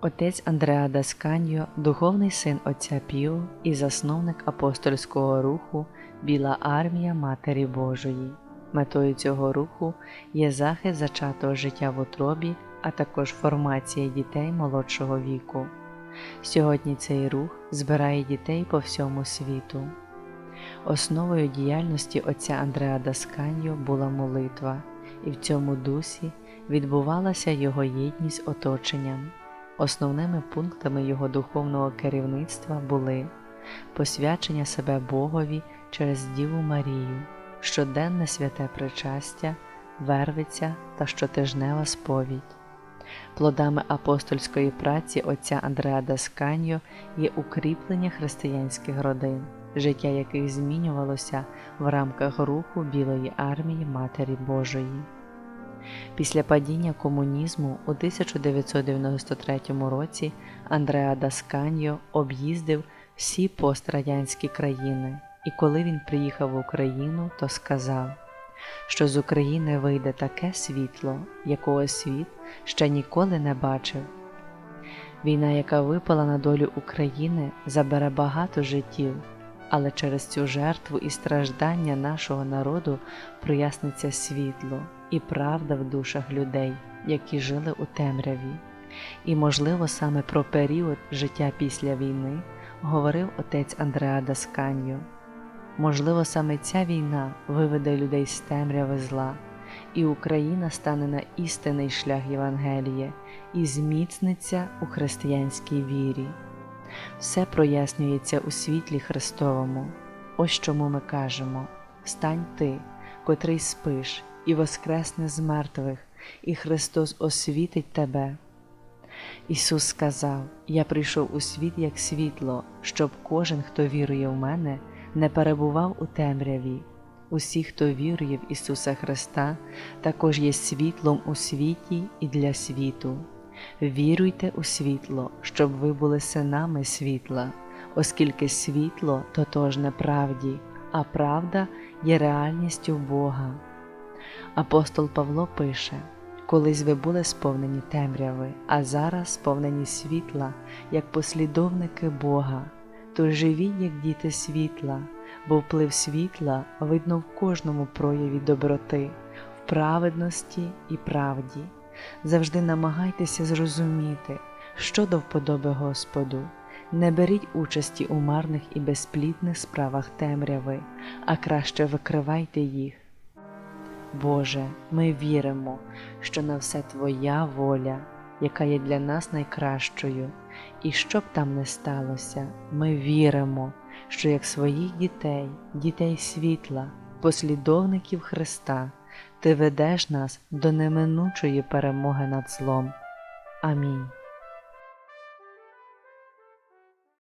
Отець Андреа Дасканьо, духовний син отця Піо і засновник апостольського руху Біла армія Матері Божої. Метою цього руху є захист зачатого життя в утробі, а також формація дітей молодшого віку. Сьогодні цей рух збирає дітей по всьому світу. Основою діяльності отця Андреа Дасканьо була молитва, і в цьому дусі відбувалася його єдність оточенням. Основними пунктами його духовного керівництва були посвячення себе Богові через Діву Марію, щоденне святе причастя, вервиця та щотижнева сповідь. Плодами апостольської праці отця Андреа Дасканьо є укріплення християнських родин, життя яких змінювалося в рамках руху Білої армії Матері Божої. Після падіння комунізму у 1993 році Андреа Дасканьо об'їздив всі пострадянські країни, і коли він приїхав в Україну, то сказав, що з України вийде таке світло, якого світ ще ніколи не бачив. Війна, яка випала на долю України, забере багато життів, але через цю жертву і страждання нашого народу проясниться світло і правда в душах людей, які жили у темряві. І, можливо, саме про період життя після війни говорив отець Андреа Дасканьо. Можливо, саме ця війна виведе людей з темряви зла, і Україна стане на істинний шлях Євангелія і зміцниться у християнській вірі. Все прояснюється у світлі Христовому. Ось чому ми кажемо: Стань ти, котрий спиш, і воскресне з мертвих, і Христос освітить тебе. Ісус сказав: Я прийшов у світ як світло, щоб кожен, хто вірує в мене, не перебував у темряві. Усі, хто вірує в Ісуса Христа, також є світлом у світі і для світу. Віруйте у світло, щоб ви були синами світла, оскільки світло тотожне правді, а правда є реальністю Бога. Апостол Павло пише: Колись ви були сповнені темряви, а зараз сповнені світла, як послідовники Бога, то живіть, як діти світла, бо вплив світла видно в кожному прояві доброти, в праведності і правді. Завжди намагайтеся зрозуміти, що до вподоби Господу. Не беріть участі у марних і безплідних справах темряви, а краще викривайте їх. Боже, ми віримо, що на все Твоя воля, яка є для нас найкращою, і що б там не сталося, ми віримо, що як своїх дітей, дітей світла, послідовників Христа, Ти ведеш нас до неминучої перемоги над злом. Амінь.